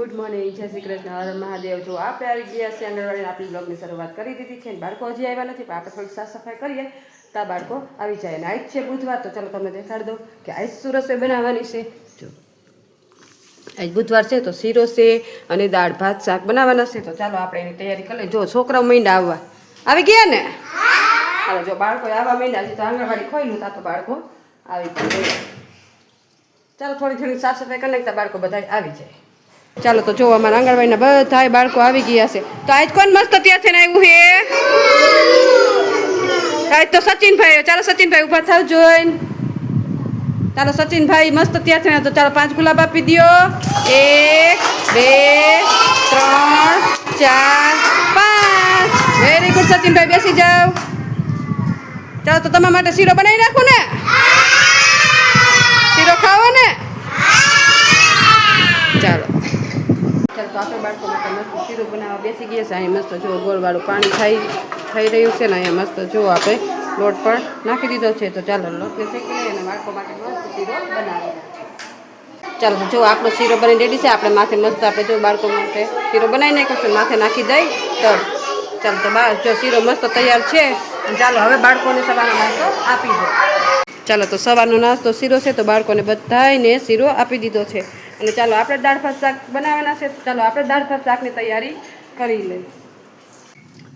Good morning જય શ્રી કૃષ્ણ. હર મહાદેવ. જો આપણે આવી ગયા છે આંગણવાડી આપણી બ્લોગની શરૂઆત કરી દીધી છે બાળકો હજી આવ્યા નથી, પણ આપણે થોડીક સાફ સફાઈ કરીએ તો બાળકો આવી જાય. અને આજ છે બુધવાર, તો ચાલો તમને દેખાડી દઉં કે આજ શું રસોઈ બનાવવાની છે. જો આજ બુધવાર છે, તો શીરો છે અને દાળ, ભાત, શાક બનાવવાના છે. તો ચાલો આપણે એની તૈયારી કરી લઈએ. જો, છોકરાઓ મીંડા આવવા. આવી ગયા ને? ચાલો જો, બાળકો આવવા મહિના છે, તો આંગણવાડી ખોઈલું તા તો બાળકો આવી જાય. ચાલો, થોડી થોડી સાફ સફાઈ કરી નાખતા બાળકો બધા આવી જાય. ચાલો તો જોવા, અમારા આંગણવાડીના બધા બાળકો આવી ગયા છે. તો આજ કોણ મસ્ત ત્યાંથી ને આવ્યું હે આજ તો સચિનભાઈ, ચાલો સચિનભાઈ ઊભા થાવ, જોઈને. ચાલો સચિનભાઈ મસ્ત ત્યાંથી ને તો ચાલો પાંચ ગુલાબ આપી દ્યો. એક, બે, ત્રણ, ચાર, પાંચ. વેરી ગુડ સચિનભાઈ, બેસી જાઓ. ચાલો તો તમારા માટે શીરો બનાવી નાખું ને? શીરો ખાવો ને? ચાલો. તો આપણે બાળકો માટે મસ્ત શીરો બનાવવા બેસી ગયા છે. અહીં મસ્ત જો ગોળવાળું પાણી થઈ થઈ રહ્યું છે ને અહીંયા મસ્ત જો આપણે લોટ પણ નાખી દીધો છે. તો ચાલો લોટને શેકી લઈએ અને બાળકો માટે મસ્ત શીરો બનાવી ચાલો જો આપણો શીરો બની રેડી છે. આપણે માથે મસ્ત આપણે જો બાળકો માટે શીરો બનાવી નાખ્યો માથે નાખી દઈ તો ચાલો તો બા જો શીરો મસ્ત તૈયાર છે. ચાલો હવે બાળકોને સવારનો નાસ્તો આપી દો. ચાલો તો સવારનો નાસ્તો શીરો છે. તો બાળકોને બધાને શીરો આપી દીધો છે. અને ચાલો આપણે દાળ ભાત શાક બનાવવાના છે ચાલો આપણે દાળ ભાત શાકની તૈયારી કરી લઈએ.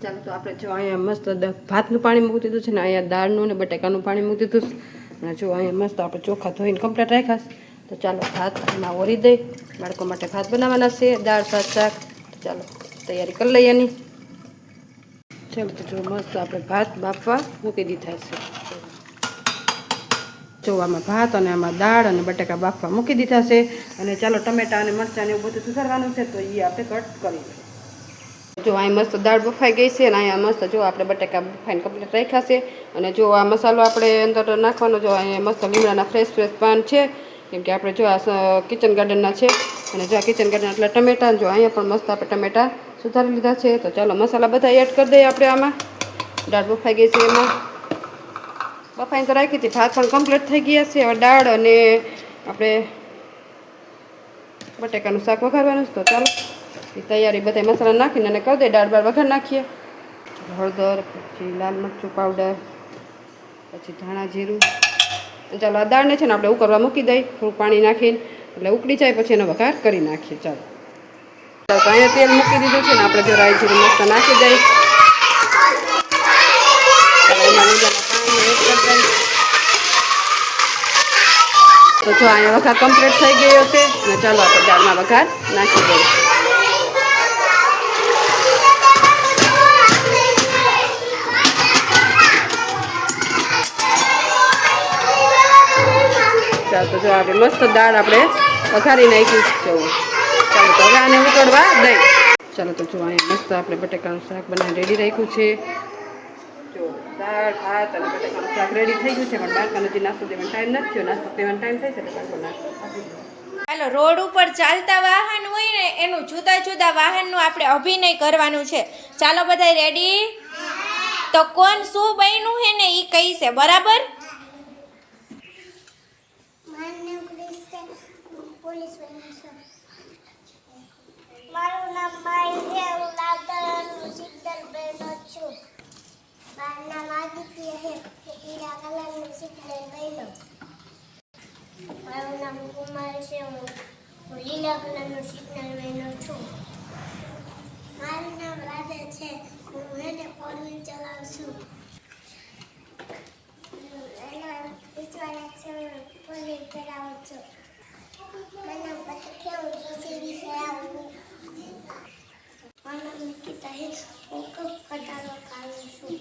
ચાલો, તો આપણે જો અહીંયા મસ્ત ભાતનું પાણી મૂકી દીધું છે ને, અહીંયા દાળનું ને બટેકાનું પાણી મૂકી દીધું છે. અને જો અહીંયા મસ્ત આપણે ચોખા ધોઈને કમ્પ્લીટ રાખ્યા તો ચાલો ભાત એમાં ઓરી દઈ. બાળકો માટે ભાત બનાવવાના છે, દાળ ભાત શાક. ચાલો તૈયારી કરી લઈએ એની. ચાલો, તો જો મસ્ત આપણે ભાત બાફવા મૂકી દીધા છે. જો આમાં ભાત અને આમાં દાળ અને બટાકા બાફવા મૂકી દીધા છે. અને ચાલો ટમેટા અને મરચાં એવું બધું સુધારવાનું છે, તો એ આપણે કટ કરી જો અહીં મસ્ત દાળ બફાઈ ગઈ છે અને અહીંયા મસ્ત જો આપણે બટાકા બફાઈને કમ્પ્લીટ રાખ્યા છે. અને જો આ મસાલો આપણે અંદર નાખવાનો, જો અહીંયા મસ્ત લીમડાના ફ્રેશ ફ્રેશ પાન છે. કેમ કે આપણે જો આ કિચન ગાર્ડનના છે. અને જો આ કિચન ગાર્ડન એટલે ટમેટા જો અહીંયા પણ મસ્ત આપણે ટમેટા સુધારી લીધા છે. તો ચાલો મસાલા બધા એડ કરી દઈએ આપણે આમાં. દાળ બફાઈ ગઈ છે એમાં. બફાઈને તો રાખી હતી ભાત પણ કમ્પ્લીટ થઈ ગયા છે, હવે દાળ અને આપણે બટેકાનું શાક વઘારવાનું છે. તો ચાલો, એ તૈયારી બધા મસાલા નાખીને અને કરી દઈએ દાળ બાળ વઘાર નાખીએ. હળદર, પછી લાલ મરચું પાવડર પછી ધાણા જીરું. ચાલો, આ દાળને છે ને આપણે ઉકળવા મૂકી દઈ થોડું પાણી નાખીને, એટલે ઉકળી જાય, પછી એનો વઘાર કરી નાખીએ. ચાલો. ચાલો, તો અહીંયા તેલ મૂકી દીધું છે ને, આપણે જો રાઈ જીરું મસ્ત નાખી દઈ તો જો અહીંયા વઘાર કમ્પ્લીટ થઈ ગયો છે. અને ચાલો આપણે દાળમાં વઘાર નાખી દઈએ. ચાલો તો જો આપણે મસ્ત દાળ આપણે વઘારી નાખી જવું ચાલો તો હવે આને ઉકળવા દઈ. ચાલો તો જો અહીંયા મસ્ત આપણે બટેકાનું શાક બનાવી રેડી રાખ્યું છે. દાળ ભાત અને બટાકાનું શાક રેડી થઈ ગયું છે. પણ બાળકોને જે નાસ્તો દેવાનો ટાઈમ નથી થયો. નાસ્તો દેવાનો ટાઈમ થાય છે એટલે બાળકો નાસ્તો આપી હાલો રોડ ઉપર ચાલતા વાહન હોય ને એનું જુદા જુદા વાહનનું આપણે અભિનય કરવાનું છે. ચાલો બધા રેડી તો કોણ શું બન્યું છે ને એ કહી છે. બરાબર? મારું નામ હું બહેનો છું. મારું નામ આદિત્ય છે પીળા કલરનું શીતલ બહેનો મારું નામ કુમાર છે હું હું કલરનું શીતલ બહેનો છું. મારું નામ રાધા છે, હું એને ફોર વ્હીલ ચલાવું છું ફોર વ્હીલ ચલાવું છું મારું નામ પતકે હું જીસીબી ચલાવું મારું નામ નિકિતા હે હું કપ કટારો કાઢું છું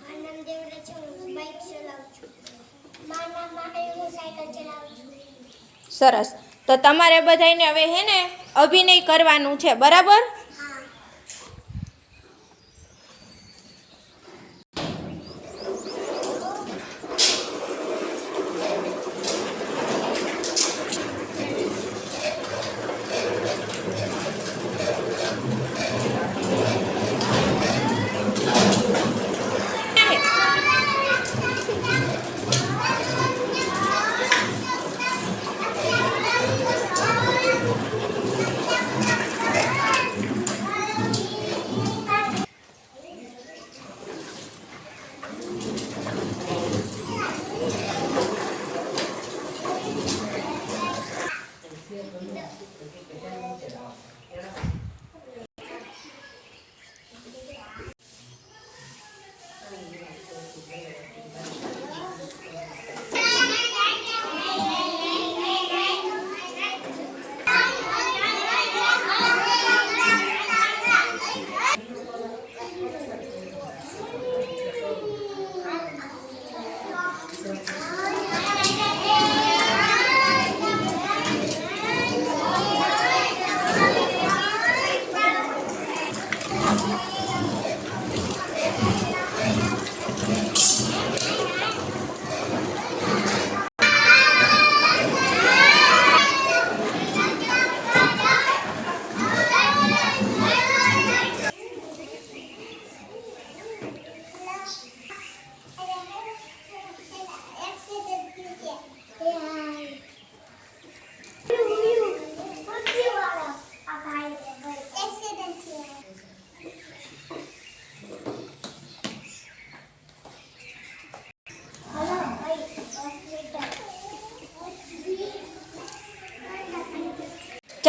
મારું નામ દેવરા છે હું બાઇક ચલાવું છું મારું નામ માહે હું સાયકલ ચલાવું છું સરસ. તો તમારે બધાને હવે હે ને અભિનય કરવાનું છે બરાબર? Gracias.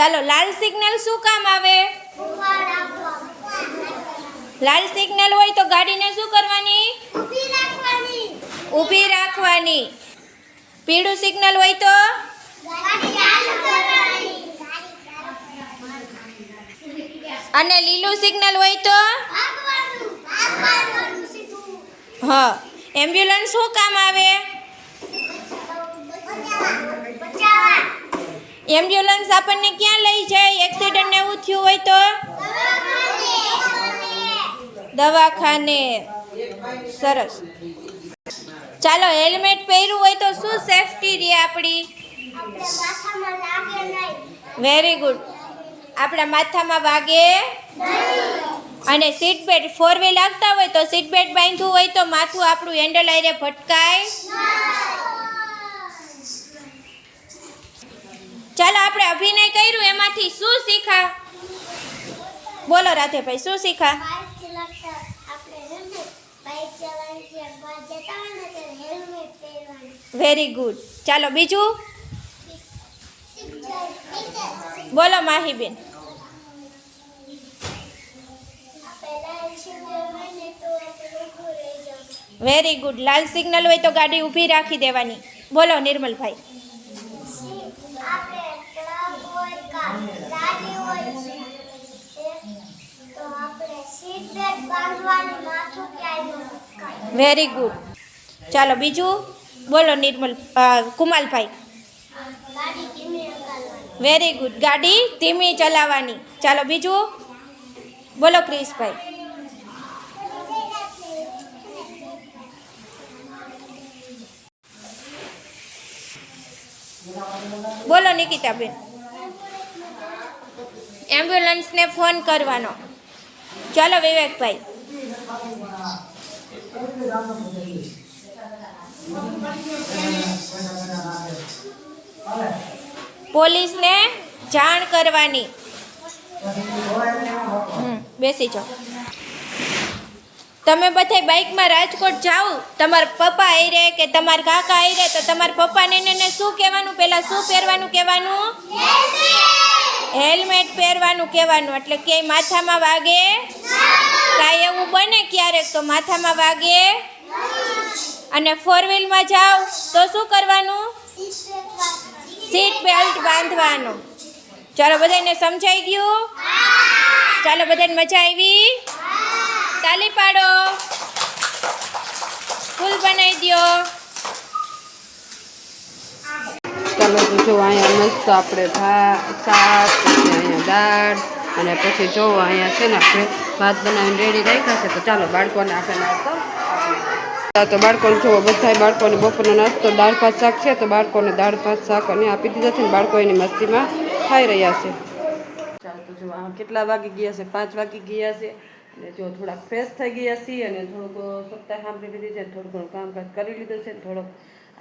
ચાલો, લાલ સિગ્નલ શું કામ આવે? લાલ સિગ્નલ હોય તો ગાડીને શું કરવાની? ઊભી રાખવાની. પીળું સિગ્નલ હોય તો? અને લીલું સિગ્નલ હોય તો? હા. એમ્બ્યુલન્સ શું કામ આવે? એમ્બ્યુલન્સ આપણને ક્યાં લઈ જાય? એક્સિડન્ટ એવું થયું હોય તો? દવાખાને. સરસ. ચાલો, હેલ્મેટ પહેર્યું હોય તો શું સેફટી રહે આપણી? વેરી ગુડ આપણા માથામાં વાગે? અને સીટ બેલ્ટ ફોર વ્હીલ લાગતા હોય તો સીટ બેલ્ટ બાંધવું હોય તો માથું આપણું હેન્ડલ આઈને ભટકાય? ચાલો આપણે અભિનય કર્યું એમાંથી શું શીખા? બોલો રાધેભાઈ શું શીખા? વેરી ગુડ ચાલો બીજું? બોલો માહીબેન. વેરી ગુડ લાલ સિગ્નલ હોય તો ગાડી ઊભી રાખી દેવાની. બોલો નિર્મલભાઈ આપણે ટ્રક હોય કા ગાડી હોય તો આપણે સીટ બેલ્ટ બાંધવાનું માથું ક્યાંય ન ભટકાય વેરી ગુડ ચાલો, બીજું? બોલો નિર્મલ કુમાલભાઈ. વેરી ગુડ ગાડી ધીમી ચલાવવાની. ચાલો, બીજું? બોલો ક્રિશભાઈ. બોલો નિકિતાબેન. એમ્બ્યુલન્સને ફોન કરવાનો. ચાલો, વિવેકભાઈ. પોલીસને જાણ કરવાની. બેસી જાઓ. તમે બધા બાઇકમાં રાજકોટ જાઓ તમારા પપ્પા આયરે કે તમારા કાકા આયરે તો તમારા પપ્પાને ને એને શું કહેવાનું? પહેલાં શું પહેરવાનું કહેવાનું? હેલ્મેટ પહેરવાનું કહેવાનું એટલે ક્યાંય માથામાં વાગે કાંઈ એવું બને ક્યારેક તો માથામાં વાગે? અને ફોર વ્હીલમાં જાઓ તો શું કરવાનું? સીટ બેલ્ટ બાંધવાનું. ચાલો બધાને સમજાઈ ગયું? ચાલો બધાને મજા આવી? તાલી પાડો. ફૂલ બનાવી દ્યો. ચાલો તો જો અહીંયા મસ્ત આપણે ભાત શાક અહીંયા દાળ, અને પછી જો અહીંયા છે ને આપણે ભાત બનાવીને રેડી રાખ્યા છે, તો ચાલો બાળકોને આપણે નાસ્તો તો બાળકોને જો બધા બાળકોને બપોરનો નાસ્તો, દાળ, ભાત, શાક છે, તો બાળકોને દાળ, ભાત, શાક અને આપી દીધા છે બાળકો એની મસ્તીમાં ખાઈ રહ્યા છે. ચાલો તો જો કેટલા વાગી ગયા છે? પાંચ વાગી ગયા છે. અને જો થોડાક ફ્રેશ થઈ ગયા છીએ અને થોડુંક સપ્તાહ સાંભળી લીધી છે, થોડું ઘણું કામકાજ કરી લીધું છે થોડોક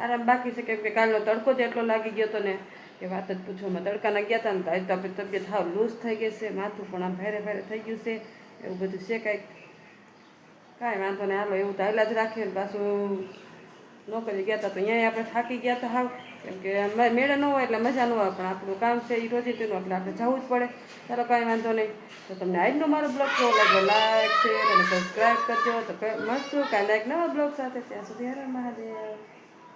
આરામ બાકી છે, કેમ કે કાલનો તડકો જ એટલો લાગી ગયો હતો ને કે વાત જ પૂછવામાં તડકાના ગયા હતા ને તો આજે તો આપણી તબિયત હાવ લૂઝ થઈ ગઈ છે, માથું પણ આમ ભારે ભારે થઈ ગયું છે. એવું બધું છે કાંઈક. કાંઈ વાંધો નહીં, હાલો, એવું હાલ્યા જ રાખીએ ને પાછું નોકરી ગયા હતા તો અહીંયા આપણે થાકી ગયા હતા હાવ. કેમ કે મેળે ન હોય એટલે મજા ન હોય, પણ આપણું કામ છે એ રોજિંદુનું એટલે આપણે જવું જ પડે. ચાલો, કાંઈ વાંધો નહીં. તો તમને આજનો મારો બ્લોગ કેવો લાગ્યો? લાઈક શેર અને સબસ્ક્રાઈબ કરજો. તો મસ્ત કાલે એક નવા બ્લોગ સાથે. ત્યાં સુધી હર મહાદેવ.